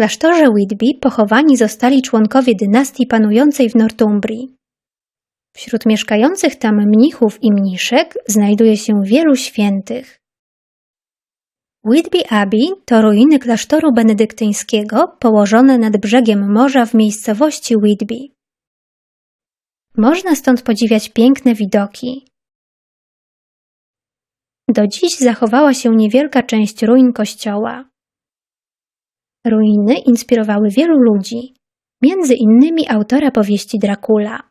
klasztorze Whitby pochowani zostali członkowie dynastii panującej w Northumbrii. Wśród mieszkających tam mnichów i mniszek znajduje się wielu świętych. Whitby Abbey to ruiny klasztoru benedyktyńskiego położone nad brzegiem morza w miejscowości Whitby. Można stąd podziwiać piękne widoki. Do dziś zachowała się niewielka część ruin kościoła. Ruiny inspirowały wielu ludzi, między innymi autora powieści Dracula.